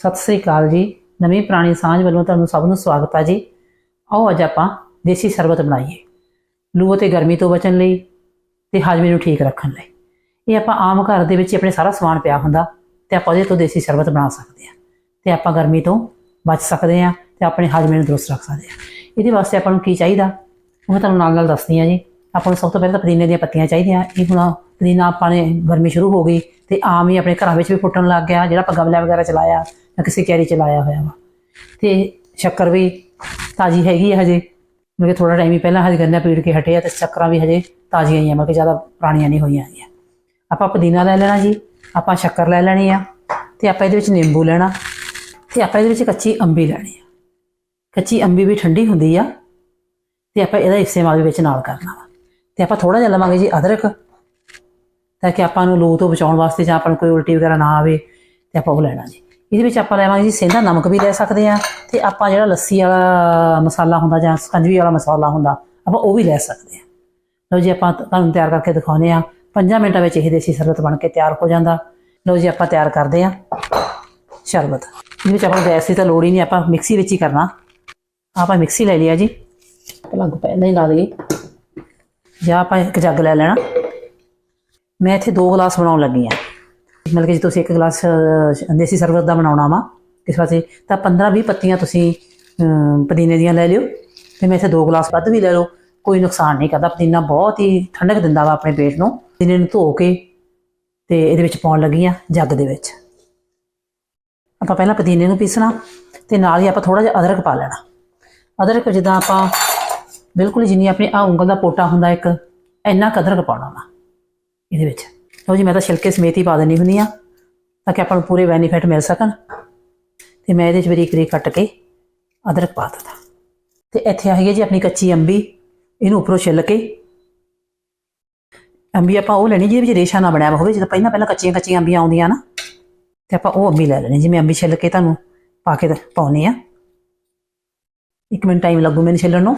ਸਤਿ ਸ੍ਰੀ ਅਕਾਲ ਜੀ। ਨਵੀਂ ਪੁਰਾਣੀ ਸਾਂਝ ਵੱਲੋਂ ਤੁਹਾਨੂੰ ਸਭ ਨੂੰ ਸਵਾਗਤ ਹੈ ਜੀ। ਆਓ ਅੱਜ ਆਪਾਂ ਦੇਸੀ ਸ਼ਰਬਤ ਬਣਾਈਏ। ਲੂ ਅਤੇ ਗਰਮੀ ਤੋਂ ਬਚਣ ਲਈ ਤੇ ਹਾਜ਼ਮੇ ਨੂੰ ਠੀਕ ਰੱਖਣ ਲਈ। ਇਹ ਆਪਾਂ ਆਮ ਘਰ ਦੇ ਵਿੱਚ ਹੀ ਆਪਣੇ ਸਾਰਾ ਸਮਾਨ ਪਿਆ ਹੁੰਦਾ ਤੇ ਆਪਾਂ ਉਹਦੇ ਤੋਂ ਦੇਸੀ ਸ਼ਰਬਤ ਬਣਾ ਸਕਦੇ ਹਾਂ। ਤੇ ਆਪਾਂ ਗਰਮੀ ਤੋਂ ਬਚ ਸਕਦੇ ਹਾਂ ਤੇ ਆਪਣੇ ਹਾਜ਼ਮੇ ਨੂੰ ਦਰੁਸਤ ਰੱਖ ਸਕਦੇ ਹਾਂ। ਇਹਦੇ ਵਾਸਤੇ ਆਪਾਂ ਨੂੰ ਕੀ ਚਾਹੀਦਾ? ਉਹ ਮੈਂ ਤੁਹਾਨੂੰ ਨਾਲ ਨਾਲ ਦੱਸਦੀ ਹਾਂ ਜੀ। ਆਪਾਂ ਨੂੰ ਸਭ ਤੋਂ ਪਹਿਲਾਂ ਤਾਂ ਪੁਦੀਨੇ ਦੀਆਂ ਪੱਤੀਆਂ ਚਾਹੀਦੀਆਂ। ਇਹ ਹੁਣ ਪੁਦੀਨਾ ਆਪਾਂ ਨੇ ਗਰਮੀ ਸ਼ੁਰੂ ਹੋ ਗਈ ਤੇ ਆਮ ਹੀ ਆਪਣੇ ਘਰਾਂ ਵਿੱਚ ਵੀ ਫੁੱਟਣ ਲੱਗ ਗਿਆ। ਜਿਹੜਾ ਆਪਾਂ ਗਮਲਿਆਂ ਵਗੈਰਾ ਚਲਾਇਆ ਜਾਂ ਕਿਸੇ ਕੈਰੀ ਚ ਲਾਇਆ ਹੋਇਆ ਵਾ। ਤੇ ਸ਼ੱਕਰ ਵੀ ਤਾਜ਼ੀ ਹੈਗੀ ਹੈ ਹਜੇ। ਮੇਰੇ ਥੋੜਾ ਟਾਈਮ ਹੀ ਪਹਿਲਾਂ ਹਜੇ ਗੰਨਾ ਪੀੜ ਕੇ ਹਟੇ ਆ ਤੇ ਸ਼ੱਕਰਾਂ ਵੀ ਹਜੇ ਤਾਜ਼ੀਆਂ ਹੀ ਆ। ਮਤਲਬ ਕਿ ਜ਼ਿਆਦਾ ਪੁਰਾਣੀਆਂ ਨਹੀਂ ਹੋਈਆਂ ਹੈਗੀਆਂ। ਆਪਾਂ ਪੁਦੀਨਾ ਲੈ ਲੈਣਾ ਜੀ। ਆਪਾਂ ਸ਼ੱਕਰ ਲੈ ਲੈਣੀ ਆ ਤੇ ਆਪਾਂ ਇਹਦੇ ਵਿੱਚ ਨਿੰਬੂ ਲੈਣਾ ਤੇ ਆਪਾਂ ਇਹਦੇ ਵਿੱਚ ਕੱਚੀ ਅੰਬੀ ਲੈਣੀ ਆ। ਕੱਚੀ ਅੰਬੀ ਵੀ ਠੰਡੀ ਹੁੰਦੀ ਆ ਤੇ ਆਪਾਂ ਇਹਦਾ ਇਸਤੇਮਾਲ ਵੀ ਵਿੱਚ ਨਾਲ ਕਰਨਾ ਵਾ। ਤੇ ਆਪਾਂ ਥੋੜਾ ਜਿਹਾ ਲਵਾਂਗੇ ਜੀ ਅਦਰਕ ਤਾਂ ਕਿ ਆਪਾਂ ਨੂੰ ਲੂ ਤੋਂ ਬਚਾਉਣ ਵਾਸਤੇ ਜਾਂ ਆਪਾਂ ਨੂੰ ਕੋਈ ਉਲਟੀ ਵਗੈਰਾ ਨਾ ਆਵੇ ਤੇ ਆਪਾਂ ਉਹ ਲੈਣਾ ਜੀ। ਇਹਦੇ ਵਿੱਚ ਆਪਾਂ ਲੈਵਾਂਗੇ ਜੀ ਸੇਂਦਾ ਨਮਕ ਵੀ ਲੈ ਸਕਦੇ ਆ ਤੇ ਆਪਾਂ ਜਿਹੜਾ ਲੱਸੀ ਵਾਲਾ ਮਸਾਲਾ ਹੁੰਦਾ ਜਾਂ ਸਕੰਜਵੀ ਵਾਲਾ ਮਸਾਲਾ ਹੁੰਦਾ, ਆਪਾਂ ਉਹ ਵੀ ਲੈ ਸਕਦੇ ਆ ਲਓ ਜੀ ਆਪਾਂ ਤੁਹਾਨੂੰ ਤਿਆਰ ਕਰਕੇ ਦਿਖਾਉਨੇ ਆ 5 ਮਿੰਟਾਂ ਵਿੱਚ ਇਹ ਦੇਸੀ ਸ਼ਰਬਤ ਬਣ ਕੇ ਤਿਆਰ ਹੋ ਜਾਂਦਾ। ਲਓ ਜੀ ਆਪਾਂ ਤਿਆਰ ਕਰਦੇ ਆ ਸ਼ਰਬਤ। ਇਹਦੇ ਵਿੱਚ ਆਪਾਂ ਗੈਸ ਦੀ ਤਾਂ ਲੋੜ ਹੀ ਨਹੀਂ, ਆਪਾਂ ਮਿਕਸੀ ਵਿੱਚ ਹੀ ਕਰਨਾ। ਆਪਾਂ ਮਿਕਸੀ ਲੈ ਲਿਆ ਜੀ। ਪਲੱਗ ਪਹਿਲਾਂ ਹੀ ਲਾ ਦਈਏ। ਜਾਂ ਆਪਾਂ ਇੱਕ ਜੱਗ ਲੈ ਲੈਣਾ। ਮੈਂ ਇੱਥੇ ਦੋ ਗਲਾਸ ਬਣਾਉਣ ਲੱਗੀ ਆ ਮਤਲਬ ਕਿ ਜੇ ਤੁਸੀਂ ਇੱਕ ਗਲਾਸ ਦੇਸੀ ਸ਼ਰਬਤ ਦਾ ਬਣਾਉਣਾ ਵਾ, ਇਸ ਵਾਸਤੇ ਤਾਂ 15-20 ਪੱਤੀਆਂ ਤੁਸੀਂ ਪੁਦੀਨੇ ਦੀਆਂ ਲੈ ਲਿਓ ਤੇ ਮੈਂ ਇੱਥੇ ਦੋ ਗਲਾਸ ਵੱਧ ਵੀ ਲੈ ਲਓ। ਕੋਈ ਨੁਕਸਾਨ ਨਹੀਂ ਕਰਦਾ, ਪੁਦੀਨਾ ਬਹੁਤ ਹੀ ਠੰਡਕ ਦਿੰਦਾ ਵਾ ਆਪਣੇ ਪੇਟ ਨੂੰ। ਪੁਦੀਨੇ ਨੂੰ ਧੋ ਕੇ ਤੇ ਇਹਦੇ ਵਿੱਚ ਪਾਉਣ ਲੱਗੀ ਆ ਜੱਗ ਦੇ ਵਿੱਚ। ਆਪਾਂ ਪਹਿਲਾਂ ਪੁਦੀਨੇ ਨੂੰ ਪੀਸਣਾ ਤੇ ਨਾਲ ਹੀ ਆਪਾਂ ਥੋੜਾ ਜਿਹਾ ਅਦਰਕ ਪਾ ਲੈਣਾ। ਅਦਰਕ ਜਿੱਦਾਂ ਆਪਾਂ ਬਿਲਕੁਲ ਜਿੰਨੀ ਆਪਣੀ ਆ ਉਂਗਲ ਦਾ ਪੋਟਾ ਹੁੰਦਾ ਇੱਕ, ਇੰਨਾ ਕੁ ਅਦਰਕ ਪਾਉਣਾ ਵਾ ਇਹਦੇ ਵਿੱਚ। ਲਓ ਜੀ, ਮੈਂ ਤਾਂ ਛਿਲਕੇ ਸਮੇਤ ਹੀ ਪਾ ਦਿੰਦੀ ਹੁੰਦੀ ਆ ਤਾਂ ਕਿ ਆਪਾਂ ਨੂੰ ਪੂਰੇ ਬੈਨੀਫਿਟ ਮਿਲ ਸਕਣ। ਤੇ ਮੈਂ ਇਹਦੇ 'ਚ ਬਰੀਕ ਬਰੀਕ ਕੱਟ ਕੇ ਅਦਰਕ ਪਾ ਦਿੱਤਾ। ਤੇ ਇੱਥੇ ਆਹੀ ਹੈ ਜੀ ਆਪਣੀ ਕੱਚੀ ਅੰਬੀ, ਇਹਨੂੰ ਉੱਪਰੋਂ ਛਿੱਲ ਕੇ। ਅੰਬੀ ਆਪਾਂ ਉਹ ਲੈਣੀ ਜਿਹਦੇ ਵਿੱਚ ਰੇਸ਼ਾ ਨਾ ਬਣਿਆ ਹੋਵੇ, ਜਦੋਂ ਪਹਿਲਾਂ ਪਹਿਲਾਂ ਕੱਚੀਆਂ ਕੱਚੀਆਂ ਅੰਬੀਆਂ ਆਉਂਦੀਆਂ ਨਾ, ਤੇ ਆਪਾਂ ਉਹ ਅੰਬੀ ਲੈ ਲੈਣੀ। ਜਿਵੇਂ ਅੰਬੀ ਛਿੱਲ ਕੇ ਤੁਹਾਨੂੰ ਪਾ ਕੇ ਪਾਉਣੀ ਆ ਇੱਕ ਮਿੰਟ ਟਾਈਮ ਲੱਗੂ ਮੈਨੂੰ ਛਿੱਲਣ ਨੂੰ।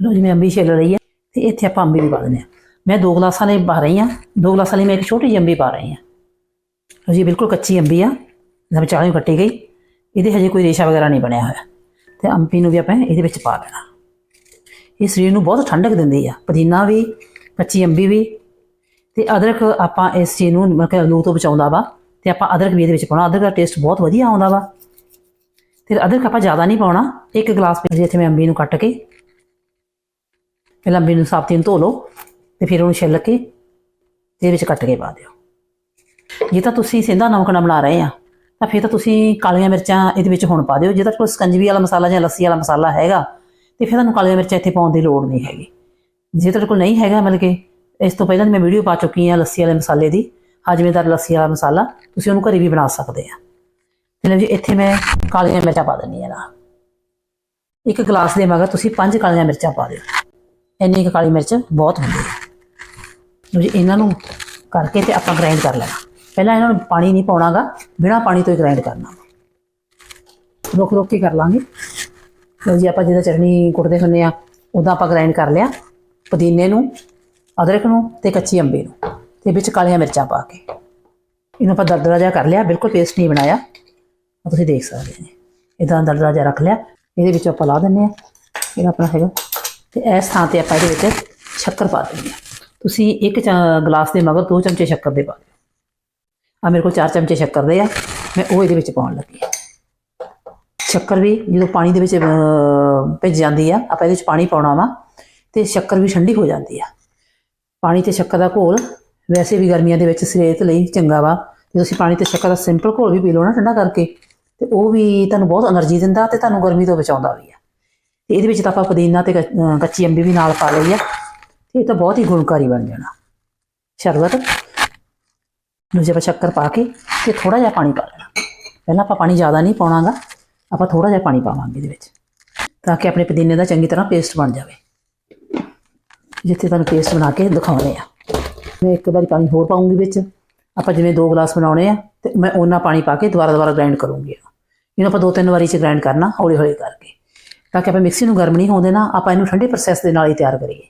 ਲਓ ਜੀ, ਮੈਂ ਅੰਬੀ ਛਿੱਲ ਰਹੀ ਹੈ, ਤੇ ਇੱਥੇ ਆਪਾਂ ਅੰਬੀ ਵੀ ਪਾ ਦਿੰਦੇ ਆ ਮੈਂ ਦੋ ਗਲਾਸਾਂ ਲਈ ਪਾ ਰਹੀ ਹਾਂ। ਦੋ ਗਲਾਸਾਂ ਲਈ ਮੈਂ ਇੱਕ ਛੋਟੀ ਜਿਹੀ ਅੰਬੀ ਪਾ ਰਹੀ ਹਾਂ। ਲਓ ਜੀ, ਬਿਲਕੁਲ ਕੱਚੀ ਅੰਬੀ ਆ। ਜਿਹਦਾ ਵਿਚਾਲੋਂ ਕੱਟੀ ਗਈ। ਇਹਦੇ ਹਜੇ ਕੋਈ ਰੇਸ਼ਾ ਵਗੈਰਾ ਨਹੀਂ ਬਣਿਆ ਹੋਇਆ। ਤੇ ਅੰਬੀ ਨੂੰ ਵੀ ਆਪਾਂ ਇਹਦੇ ਵਿੱਚ ਪਾ ਲੈਣਾ ਇਹ ਸਰੀਰ ਨੂੰ ਬਹੁਤ ਠੰਡਕ ਦਿੰਦੀ ਆ। ਪੁਦੀਨਾ ਵੀ, ਕੱਚੀ ਅੰਬੀ ਵੀ। ਤੇ ਅਦਰਕ ਆਪਾਂ ਇਸ ਚੀਜ਼ ਨੂੰ ਮਤਲਬ ਕਿ ਲੂ ਤੋਂ ਬਚਾਉਂਦਾ ਵਾ। ਤੇ ਆਪਾਂ ਅਦਰਕ ਵੀ ਇਹਦੇ ਵਿੱਚ ਪਾਉਣਾ। ਅਦਰਕ ਦਾ ਟੇਸਟ ਬਹੁਤ ਵਧੀਆ ਆਉਂਦਾ ਵਾ। ਤੇ ਅਦਰਕ ਆਪਾਂ ਜ਼ਿਆਦਾ ਨਹੀਂ ਪਾਉਣਾ। ਇੱਕ ਗਲਾਸ ਪੀ ਜਿੱਥੇ ਮੈਂ ਅੰਬੀ ਨੂੰ ਕੱਟ ਕੇ, ਪਹਿਲਾਂ ਅੰਬੀ ਨੂੰ ਸਾਫ਼ ਤੀਨ ਧੋ ਲਓ। ਤੇ ਫਿਰ ਉਹਨੂੰ ਛਿੱਲ ਕੇ ਤੇ ਵਿੱਚ ਕੱਟ ਕੇ ਪਾ ਦਿਓ। ਜੇ ਤਾਂ ਤੁਸੀਂ ਸਿੰਧਾ ਨਮਕ ਨਾਲ ਬਣਾ ਰਹੇ ਆ, ਤਾਂ ਫਿਰ ਤਾਂ ਤੁਸੀਂ ਕਾਲੀਆਂ ਮਿਰਚਾਂ ਇਹਦੇ ਵਿੱਚ ਹੁਣ ਪਾ ਦਿਓ। ਜੇ ਤਾਂ ਕੋਈ ਸਕੰਜਵੀ ਵਾਲਾ ਮਸਾਲਾ ਜਾਂ ਲੱਸੀ ਵਾਲਾ ਮਸਾਲਾ ਹੈਗਾ, ਤੇ ਫਿਰ ਤੁਹਾਨੂੰ ਕਾਲੀਆਂ ਮਿਰਚਾਂ ਇੱਥੇ ਪਾਉਣ ਦੀ ਲੋੜ ਨਹੀਂ ਹੈਗੀ। ਜੇ ਤੁਹਾਡੇ ਕੋਲ ਨਹੀਂ ਹੈਗਾ ਮਤਲਬ ਕਿ ਇਸ ਤੋਂ ਪਹਿਲਾਂ ਮੈਂ ਵੀਡੀਓ ਪਾ ਚੁੱਕੀ ਹਾਂ ਲੱਸੀ ਵਾਲੇ ਮਸਾਲੇ ਦੀ, ਹਾਜਮੇਦਾਰ ਲੱਸੀ ਵਾਲਾ ਮਸਾਲਾ, ਤੁਸੀਂ ਉਹਨੂੰ ਘਰੇ ਵੀ ਬਣਾ ਸਕਦੇ ਆ। ਤੇ ਲਓ ਜੀ, ਇੱਥੇ ਮੈਂ ਕਾਲੀਆਂ ਮਿਰਚਾਂ ਪਾ ਦਿੰਦੀ ਆ ਨਾ ਇੱਕ ਗਲਾਸ ਦੇ ਮਗਰ ਤੁਸੀਂ ਪੰਜ ਕਾਲੀਆਂ ਮਿਰਚਾਂ ਪਾ ਦਿਓ। ਇੰਨੀ ਕੁ ਕਾਲੀ ਮਿਰਚ ਬਹੁਤ ਹੁੰਦੀ ਹੈ। ਜੀ ਇਹਨਾਂ ਨੂੰ ਕਰਕੇ ਤੇ ਆਪਾਂ ਗ੍ਰਾਈਂਡ ਕਰ ਲੈਣਾ। ਪਹਿਲਾਂ ਇਹਨਾਂ ਨੂੰ ਪਾਣੀ ਨਹੀਂ ਪਾਉਣਾਗਾ, ਬਿਨਾ ਪਾਣੀ ਤੋਂ ਹੀ ਗ੍ਰਾਈਂਡ ਕਰਨਾ। ਰੁਕ ਰੁਕ ਕੇ ਕਰ ਲਾਂਗੇ। ਲਓ ਜੀ, ਆਪਾਂ ਜਿਹਦਾ ਚਟਨੀ ਕੁੱਟਦੇ ਹੁੰਦੇ ਆ, ਉਹਦਾ ਆਪਾਂ ਗ੍ਰਾਈਂਡ ਕਰ ਲਿਆ। ਪੁਦੀਨੇ ਨੂੰ, ਅਦਰਕ ਨੂੰ ਤੇ ਕੱਚੀ ਅੰਬੀ ਨੂੰ। ਤੇ ਵਿੱਚ ਕਾਲੀਆਂ ਮਿਰਚਾਂ ਪਾ ਕੇ। ਇਹਨੂੰ ਆਪਾਂ ਦਰਦਰਾ ਜਿਹਾ ਕਰ ਲਿਆ, ਬਿਲਕੁਲ ਪੇਸਟ ਨਹੀਂ ਬਣਾਇਆ। ਤੁਸੀਂ ਦੇਖ ਸਕਦੇ ਨੇ ਇਦਾਂ ਦਰਦਰਾ ਜਿਹਾ ਰੱਖ ਲਿਆ। ਇਹਦੇ ਵਿੱਚ ਆਪਾਂ ਲਾ ਦਿੰਨੇ ਆ। ਇਹਦਾ ਆਪਣਾ ਹੈਗਾ। ਤੇ ਇਸ ਥਾਂ ਤੇ ਆਪਾਂ ਇਹਦੇ ਵਿੱਚ ਸ਼ੱਕਰ ਪਾ ਦਿੰਦੇ ਆ। ਤੁਸੀਂ ਇੱਕ ਗਲਾਸ ਦੇ ਮਗਰ ਦੋ ਚਮਚੇ ਸ਼ੱਕਰ ਦੇ ਪਾ ਦਿਓ। ਆ ਮੇਰੇ ਕੋਲ ਚਾਰ ਚਮਚੇ ਸ਼ੱਕਰ ਦੇ ਆ। ਮੈਂ ਉਹ ਇਹਦੇ ਵਿੱਚ ਪਾਉਣ ਲੱਗੀ ਆ ਸ਼ੱਕਰ ਵੀ ਜਦੋਂ ਪਾਣੀ ਦੇ ਵਿੱਚ ਭਿੱਜ ਜਾਂਦੀ ਆ, ਆਪਾਂ ਇਹਦੇ ਵਿੱਚ ਪਾਣੀ ਪਾਉਣਾ ਵਾ, ਤੇ ਸ਼ੱਕਰ ਵੀ ਠੰਡੀ ਹੋ ਜਾਂਦੀ ਆ। ਪਾਣੀ ਤੇ ਸ਼ੱਕਰ ਦਾ ਘੋਲ ਵੈਸੇ ਵੀ ਗਰਮੀਆਂ ਦੇ ਵਿੱਚ ਸਿਹਤ ਲਈ ਚੰਗਾ ਵਾ। ਜੇ ਤੁਸੀਂ ਪਾਣੀ ਤੇ ਸ਼ੱਕਰ ਦਾ ਸਿੰਪਲ ਘੋਲ ਵੀ ਪੀ ਲਓ ਨਾ ਠੰਡਾ ਕਰਕੇ, ਤੇ ਉਹ ਵੀ ਤੁਹਾਨੂੰ ਬਹੁਤ એનર્ਜੀ ਦਿੰਦਾ ਤੇ ਤੁਹਾਨੂੰ ਗਰਮੀ ਤੋਂ ਬਚਾਉਂਦਾ ਵੀ ਆ। ਤੇ ਇਹਦੇ ਵਿੱਚ ਤਾਂ ਆਪਾਂ ਪੁਦੀਨਾ ਤੇ ਕੱਚੀ ਅੰਬੀ ਵੀ ਨਾਲ ਪਾ ਲਈ ਆ। ਇਹ ਤਾਂ ਬਹੁਤ ਹੀ ਗੁਣਕਾਰੀ ਬਣ ਜਾਣਾ। ਸ਼ਰਬਤ ਨੂੰ ਜੇ ਆਪਾਂ ਸ਼ੱਕਰ ਪਾ ਕੇ ਤੇ ਥੋੜਾ ਜਿਹਾ ਪਾਣੀ ਪਾ ਲੈਣਾ ਪਹਿਲਾਂ ਆਪਾਂ ਪਾਣੀ ਜ਼ਿਆਦਾ ਨਹੀਂ ਪਾਉਣਾਗਾ, ਆਪਾਂ ਥੋੜਾ ਜਿਹਾ ਪਾਣੀ ਪਾਵਾਂਗੇ ਇਹਦੇ ਵਿੱਚ, ਤਾਂ ਕਿ ਆਪਣੇ ਪੁਦੀਨੇ ਦਾ ਚੰਗੀ ਤਰ੍ਹਾਂ ਪੇਸਟ ਬਣ ਜਾਵੇ। ਜਿੱਥੇ ਤੁਹਾਨੂੰ ਪੇਸਟ ਬਣਾ ਕੇ ਦਿਖਾਉਣੇ ਆ। ਮੈਂ ਇੱਕ ਵਾਰੀ ਪਾਣੀ ਹੋਰ ਪਾਉਂਗੀ ਵਿੱਚ। ਆਪਾਂ ਜਿਵੇਂ ਦੋ ਗਲਾਸ ਬਣਾਉਣੇ ਆ, ਤੇ ਮੈਂ ਉਹਨਾਂ ਪਾਣੀ ਪਾ ਕੇ ਦੁਬਾਰਾ ਦੁਬਾਰਾ ਗ੍ਰਾਈਂਡ ਕਰੂੰਗੀ। ਇਹਨੂੰ ਆਪਾਂ ਦੋ ਤਿੰਨ ਵਾਰੀ ਚ ਗ੍ਰਾਈਂਡ ਕਰਨਾ ਹੌਲੀ ਹੌਲੀ ਕਰਕੇ। ਤਾਂ ਕਿ ਆਪਾਂ ਮਿਕਸੀ ਨੂੰ ਗਰਮ ਨਹੀਂ ਹੋਣ ਦੇਣਾ, ਆਪਾਂ ਇਹਨੂੰ ਠੰਡੇ ਪ੍ਰੋਸੈਸ ਦੇ ਨਾਲ ਹੀ ਤਿਆਰ ਕਰੀਏ।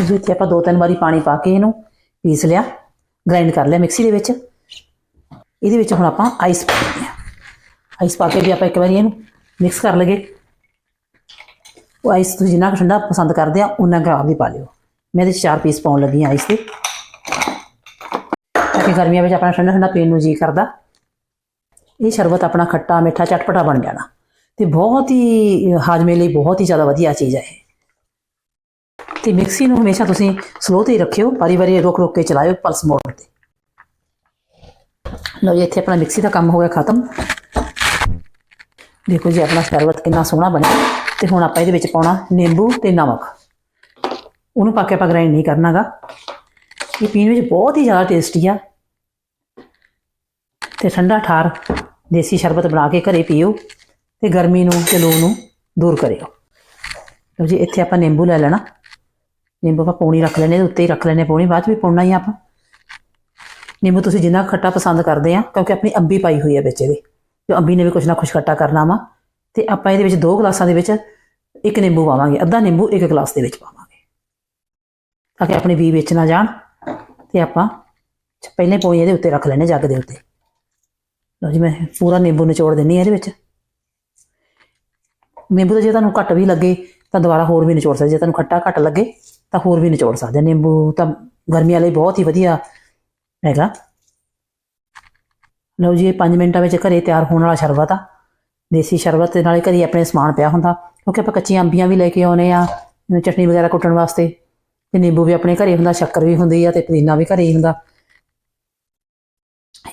ਤੇ ਜਿੱਥੇ ਆਪਾਂ ਦੋ ਤਿੰਨ ਵਾਰੀ ਪਾਣੀ ਪਾ ਕੇ ਇਹਨੂੰ ਪੀਸ ਲਿਆ ਗ੍ਰਾਈਂਡ ਕਰ ਲਿਆ ਮਿਕਸੀ ਦੇ ਵਿੱਚ। ਇਹਦੇ ਵਿੱਚ ਹੁਣ ਆਪਾਂ ਆਈਸ ਪਾ ਦਿੰਦੇ ਆਈਸ ਪਾ ਕੇ ਵੀ ਆਪਾਂ ਇੱਕ ਵਾਰੀ ਇਹਨੂੰ ਮਿਕਸ ਕਰ ਲਗੇ ਉਹ ਆਈਸ ਤੁਸੀਂ ਜਿੰਨਾ ਕੁ ਠੰਡਾ ਪਸੰਦ ਕਰਦੇ ਆ ਉਹਨਾਂ ਆਪ ਵੀ ਪਾ ਲਿਓ। ਮੈਂ ਇਹਦੇ 'ਚ ਚਾਰ ਪੀਸ ਪਾਉਣ ਲੱਗੀ ਆ ਆਈਸ ਦੇ। ਤਾਂ ਕਿ ਗਰਮੀਆਂ ਵਿੱਚ ਆਪਣਾ ਠੰਡਾ ਠੰਡਾ ਪੀਣ ਨੂੰ ਜੀ ਕਰਦਾ। ਇਹ ਸ਼ਰਬਤ ਆਪਣਾ ਖੱਟਾ, ਮਿੱਠਾ, ਚਟਪਟਾ ਬਣ ਜਾਣਾ। ਤੇ ਬਹੁਤ ਹੀ, ਹਾਜ਼ਮੇ ਲਈ ਬਹੁਤ ਹੀ ਜ਼ਿਆਦਾ ਵਧੀਆ ਚੀਜ਼ ਹੈ ਇਹ। ਤੇ ਮਿਕਸੀ ਨੂੰ ਹਮੇਸ਼ਾ ਤੁਸੀਂ ਸਲੋ ਤੇ ਹੀ ਰੱਖਿਓ, ਵਾਰੀ ਵਾਰੀ ਰੋਕ ਰੋਕ ਕੇ ਚਲਾਇਓ ਪਲਸ ਮੋਡ ਤੇ। ਲਓ ਜੀ, ਇੱਥੇ ਆਪਣਾ ਮਿਕਸੀ ਦਾ ਕੰਮ ਹੋ ਗਿਆ ਖਤਮ। ਦੇਖੋ ਜੀ, ਆਪਣਾ ਸ਼ਰਬਤ ਕਿੰਨਾ ਸੋਹਣਾ ਬਣਿਆ ਤੇ ਹੁਣ ਆਪਾਂ ਇਹਦੇ ਵਿੱਚ ਪਾਉਣਾ ਨਿੰਬੂ ਤੇ ਨਮਕ। ਉਹਨੂੰ ਪਾ ਕੇ ਆਪਾਂ ਗ੍ਰਾਈਂਡ ਨਹੀਂ ਕਰਨਾਗਾ। ਇਹ ਪੀਣ ਵਿੱਚ ਬਹੁਤ ਹੀ ਜ਼ਿਆਦਾ ਟੇਸਟੀ ਆ। ਤੇ ਠੰਡਾ ਠਾਰ ਦੇਸੀ ਸ਼ਰਬਤ ਬਣਾ ਕੇ ਘਰੇ ਪੀਓ ਤੇ ਗਰਮੀ ਨੂੰ ਤੇ ਲੂ ਨੂੰ ਦੂਰ ਕਰਿਓ। ਲਓ ਜੀ, ਇੱਥੇ ਆਪਾਂ ਨਿੰਬੂ ਲੈ ਲੈਣਾ। ਨਿੰਬੂ ਆਪਾਂ ਪੌਣੀ ਰੱਖ ਲੈਣੇ ਉੱਤੇ ਹੀ ਰੱਖ ਲੈਣੇ ਪੌਣੀ, ਬਾਅਦ 'ਚ ਵੀ ਪਾਉਣਾ ਹੀ ਆ ਆਪਾਂ। ਨਿੰਬੂ ਤੁਸੀਂ ਜਿੰਨਾ ਖੱਟਾ ਪਸੰਦ ਕਰਦੇ ਆ, ਕਿਉਂਕਿ ਆਪਣੀ ਅੰਬੀ ਪਾਈ ਹੋਈ ਹੈ ਵਿੱਚ ਇਹਦੇ ਜੋ ਅੰਬੀ ਨੇ ਵੀ ਕੁਛ ਨਾ ਕੁਛ ਖੱਟਾ ਕਰਨਾ ਵਾ। ਤੇ ਆਪਾਂ ਇਹਦੇ ਵਿੱਚ ਦੋ ਗਲਾਸਾਂ ਦੇ ਵਿੱਚ ਇੱਕ ਨਿੰਬੂ ਪਾਵਾਂਗੇ, ਅੱਧਾ ਨਿੰਬੂ ਇੱਕ ਗਲਾਸ ਦੇ ਵਿੱਚ ਪਾਵਾਂਗੇ। ਤਾਂ ਕਿ ਆਪਣੇ ਵੀ ਵਿੱਚ ਨਾ ਜਾਣ, ਤੇ ਆਪਾਂ ਪਹਿਲੇ ਪੌਣੀ ਇਹਦੇ ਉੱਤੇ ਰੱਖ ਲੈਣੇ ਜੱਗ ਦੇ ਉੱਤੇ। ਲਓ ਜੀ, ਮੈਂ ਪੂਰਾ ਨਿੰਬੂ ਨਿਚੋੜ ਦਿੰਨੀ ਆ ਇਹਦੇ ਵਿੱਚ। ਨਿੰਬੂ ਤਾਂ ਜੇ ਤੁਹਾਨੂੰ ਘੱਟ ਵੀ ਲੱਗੇ, ਤਾਂ ਦੁਬਾਰਾ ਹੋਰ ਵੀ ਨਿਚੋੜ ਸਕਦੇ ਜੇ ਤੁਹਾਨੂੰ ਖੱਟਾ ਘੱਟ ਲੱਗੇ ਤਾਂ ਹੋਰ ਵੀ ਨਿਚੋੜ ਸਕਦੇ ਨਿੰਬੂ ਤਾਂ ਗਰਮੀਆਂ ਲਈ ਬਹੁਤ ਹੀ ਵਧੀਆ ਹੈਗਾ। ਲਓ ਜੀ, ਇਹ 5 ਮਿੰਟਾਂ ਵਿੱਚ ਘਰੇ ਤਿਆਰ ਹੋਣ ਵਾਲਾ ਸ਼ਰਬਤ ਆ। ਦੇਸੀ ਸ਼ਰਬਤ ਦੇ ਨਾਲੇ ਘਰੇ ਆਪਣੇ ਸਮਾਨ ਪਿਆ ਹੁੰਦਾ। ਕਿਉਂਕਿ ਆਪਾਂ ਕੱਚੀਆਂ ਅੰਬੀਆਂ ਵੀ ਲੈ ਕੇ ਆਉਨੇ ਆ, ਜਿਵੇਂ ਚਟਨੀ ਵਗੈਰਾ ਕੁੱਟਣ ਵਾਸਤੇ। ਤੇ ਨਿੰਬੂ ਵੀ ਆਪਣੇ ਘਰੇ ਹੁੰਦਾ, ਸ਼ੱਕਰ ਵੀ ਹੁੰਦੀ ਆ ਤੇ ਪੁਦੀਨਾ ਵੀ ਘਰੇ ਹੀ ਹੁੰਦਾ।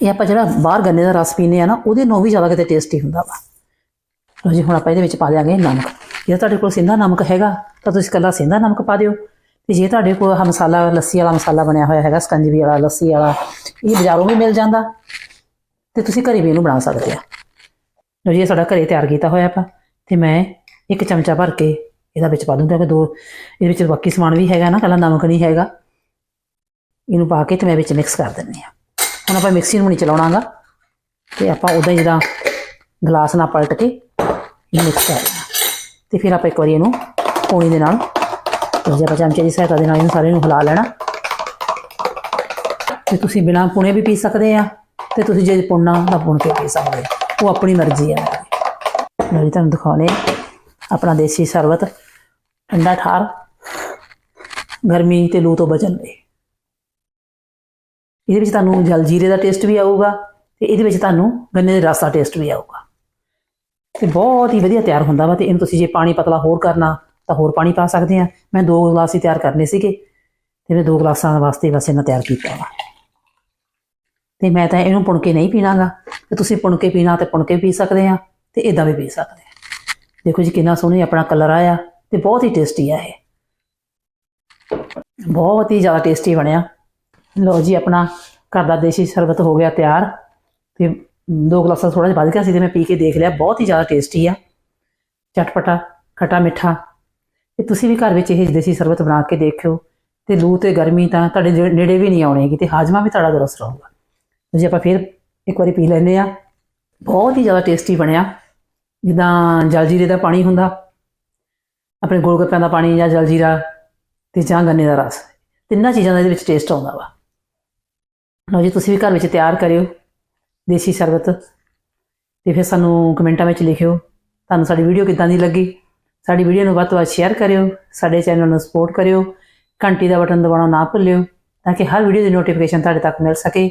ਇਹ ਆਪਾਂ ਜਿਹੜਾ ਬਾਹਰ ਗੰਨੇ ਦਾ ਰਸ ਪੀਨੇ ਆ ਨਾ, ਉਹਦੇ ਨਾਲ ਵੀ ਜ਼ਿਆਦਾ ਕਿਤੇ ਟੇਸਟੀ ਹੁੰਦਾ ਵਾ। ਲਓ ਜੀ, ਹੁਣ ਆਪਾਂ ਇਹਦੇ ਵਿੱਚ ਪਾ ਦਿਆਂਗੇ ਨਮਕ। ਜੇ ਤੁਹਾਡੇ ਕੋਲ ਸਿੰਧਾ ਨਮਕ ਹੈਗਾ, ਤਾਂ ਤੁਸੀਂ ਇਕੱਲਾ ਸਿੰਧਾ ਨਮਕ ਪਾ ਦਿਓ। ਤੇ ਜੇ ਤੁਹਾਡੇ ਕੋਲ ਆਹ ਮਸਾਲਾ, ਲੱਸੀ ਵਾਲਾ ਮਸਾਲਾ ਬਣਿਆ ਹੋਇਆ ਹੈਗਾ, ਸਕੰਜਵੀ ਵਾਲਾ, ਲੱਸੀ ਵਾਲਾ, ਇਹ ਬਾਜ਼ਾਰੋਂ ਵੀ ਮਿਲ ਜਾਂਦਾ ਤੇ ਤੁਸੀਂ ਘਰੇ ਵੀ ਇਹਨੂੰ ਬਣਾ ਸਕਦੇ ਆ। ਲਓ ਜੀ, ਇਹ ਸਾਡਾ ਘਰੇ ਤਿਆਰ ਕੀਤਾ ਹੋਇਆ ਆਪਾਂ ਤੇ ਮੈਂ ਇੱਕ ਚਮਚਾ ਭਰ ਕੇ ਇਹਦਾ ਵਿੱਚ ਪਾ ਦੂੰਗਾ ਕਿ ਦੋ, ਇਹਦੇ ਵਿੱਚ ਬਾਕੀ ਸਮਾਨ ਵੀ ਹੈਗਾ ਨਾ ਕੱਲਾ ਨਮਕ ਨਹੀਂ ਹੈਗਾ। ਇਹਨੂੰ ਪਾ ਕੇ ਤੇ ਮੈਂ ਵਿੱਚ ਮਿਕਸ ਕਰ ਦਿੰਨੀ ਆ ਹੁਣ ਆਪਾਂ ਮਿਕਸੀ ਨੂੰ ਨਹੀਂ ਚਲਾਉਣਾਗਾ ਤੇ ਆਪਾਂ ਉਦਾਂ ਹੀ ਜਿਹੜਾ ਗਲਾਸ ਨਾਲ ਪਲਟ ਕੇ ਇਹ ਮਿਕਸ ਕਰ ਦੇਣਾ ਤੇ ਫਿਰ ਆਪਾਂ ਇੱਕ ਵਾਰੀ ਇਹਨੂੰ ਪੌਣੀ ਦੇ ਨਾਲ ਜੇ ਆਪਾਂ ਚਮਚੇ ਦੀ ਸਹਾਇਤਾ ਦੇ ਨਾਲ ਇਹਨੂੰ ਸਾਰੇ ਨੂੰ ਹਿਲਾ ਲੈਣਾ, ਤੇ ਤੁਸੀਂ ਬਿਨਾਂ ਪੁਣੇ ਵੀ ਪੀ ਸਕਦੇ ਆ, ਤੇ ਤੁਸੀਂ ਜੇ ਪੁੰਨਾ ਤਾਂ ਪੁਣ ਕੇ ਪੀ ਸਕਦੇ ਉਹ ਆਪਣੀ ਮਰਜ਼ੀ ਹੈ ਮੈਂ ਤੁਹਾਨੂੰ ਦਿਖਾਉਣੇ ਆਪਣਾ ਦੇਸੀ ਸ਼ਰਬਤ, ਠੰਡਾ ਠਾਰ, ਗਰਮੀ ਤੇ ਲੂ ਤੋਂ ਬਚਣ ਲਈ। ਇਹਦੇ ਵਿੱਚ ਤੁਹਾਨੂੰ ਜਲਜੀਰੇ ਦਾ ਟੇਸਟ ਵੀ ਆਊਗਾ, ਤੇ ਇਹਦੇ ਵਿੱਚ ਤੁਹਾਨੂੰ ਗੰਨੇ ਦੇ ਰਸ ਦਾ ਟੇਸਟ ਵੀ ਆਊਗਾ। ਤੇ ਬਹੁਤ ਹੀ ਵਧੀਆ ਤਿਆਰ ਹੁੰਦਾ ਵਾ, ਤੇ ਇਹਨੂੰ ਤੁਸੀਂ ਜੇ ਪਾਣੀ ਪਤਲਾ ਹੋਰ ਕਰਨਾ ਤਾਂ ਹੋਰ ਪਾਣੀ ਪਾ ਸਕਦੇ ਆ ਮੈਂ ਦੋ ਗਲਾਸ ਹੀ ਤਿਆਰ ਕਰਨੇ ਸੀਗੇ ਤੇ ਮੈਂ ਦੋ ਗਲਾਸਾਂ ਵਾਸਤੇ ਬਸ ਇਹਨਾਂ ਤਿਆਰ ਕੀਤਾ ਵਾ। ਤੇ ਮੈਂ ਤਾਂ ਇਹਨੂੰ ਪੁਣ ਕੇ ਨਹੀਂ ਪੀਣਾਗਾ। ਤੇ ਤੁਸੀਂ ਪੁਣ ਕੇ ਪੀਣਾ ਤੇ ਪੁਣ ਕੇ ਪੀ ਸਕਦੇ ਆ ਤੇ ਇਦਾਂ ਵੀ ਪੀ ਸਕਦੇ ਆ ਦੇਖੋ ਜੀ ਕਿੰਨਾ ਸੋਹਣੀ ਆਪਣਾ ਕਲਰ ਆਇਆ ਤੇ ਬਹੁਤ ਹੀ ਟੇਸਟੀ ਆ ਇਹ। ਬਹੁਤ ਹੀ ਜ਼ਿਆਦਾ ਟੇਸਟੀ ਬਣਿਆ। ਲਓ ਜੀ ਆਪਣਾ ਘਰ ਦਾ ਦੇਸੀ ਸ਼ਰਬਤ ਹੋ ਗਿਆ ਤਿਆਰ। ਤੇ ਦੋ ਗਲਾਸਾਂ ਥੋੜਾ ਜਿਹਾ ਵੱਧ ਗਿਆ ਸੀ ਤੇ ਮੈਂ ਪੀ ਕੇ ਦੇਖ ਲਿਆ। ਬਹੁਤ ਹੀ ਜ਼ਿਆਦਾ ਟੇਸਟੀ ਆ। ਚਟਪਟਾ, ਖੱਟਾ ਮਿੱਠਾ ਤੇ ਤੁਸੀਂ ਵੀ ਘਰ ਵਿੱਚ ਇਹ ਦੇਸੀ ਸ਼ਰਬਤ ਬਣਾ ਕੇ ਦੇਖਿਓ। ਤੇ ਲੂ ਤੇ ਗਰਮੀ ਤਾਂ ਤੁਹਾਡੇ ਨੇੜੇ ਵੀ ਨਹੀਂ ਆਉਣੇਗੀ ਤੇ ਹਾਜਮਾ ਵੀ ਤੁਹਾਡਾ ਦੁਰਸਤ ਰਹੂਗਾ। ਜੇ ਆਪਾਂ ਫਿਰ ਇੱਕ ਵਾਰੀ ਪੀ ਲੈਂਦੇ ਆ ਬਹੁਤ ਹੀ ਜ਼ਿਆਦਾ ਟੇਸਟੀ ਬਣਿਆ। ਜਿੱਦਾਂ ਜਲਜੀਰੇ ਦਾ ਪਾਣੀ ਹੁੰਦਾ, ਆਪਣੇ ਗੋਲਗੱਪਿਆਂ ਦਾ ਪਾਣੀ ਜਾਂ ਜਲਜੀਰਾ ਤੇ ਜਾਂ ਗੰਨੇ ਦਾ ਰਸ, ਤਿੰਨਾਂ ਚੀਜ਼ਾਂ ਦਾ ਇਹਦੇ ਵਿੱਚ ਟੇਸਟ ਆਉਂਦਾ ਵਾ। ਲਓ ਜੀ, ਤੁਸੀਂ ਵੀ ਘਰ ਵਿੱਚ ਤਿਆਰ ਕਰਿਓ ਦੇਸੀ ਸ਼ਰਬਤ ਤੇ ਫਿਰ ਸਾਨੂੰ ਕਮੈਂਟਾਂ ਵਿੱਚ ਲਿਖਿਓ, ਤੁਹਾਨੂੰ ਸਾਡੀ ਵੀਡੀਓ ਕਿੱਦਾਂ ਦੀ ਲੱਗੀ। ਸਾਡੀ ਵੀਡੀਓ ਨੂੰ ਵੱਧ ਤੋਂ ਵੱਧ ਸ਼ੇਅਰ ਕਰਿਓ, ਸਾਡੇ ਚੈਨਲ ਨੂੰ ਸਪੋਰਟ ਕਰਿਓ, ਘੰਟੀ ਦਾ ਬਟਨ ਦਬਾਉਣਾ ਨਾ ਭੁੱਲਿਓ, ਤਾਂ ਕਿ ਹਰ ਵੀਡੀਓ ਦੀ ਨੋਟੀਫਿਕੇਸ਼ਨ ਤੁਹਾਡੇ ਤੱਕ ਮਿਲ ਸਕੇ।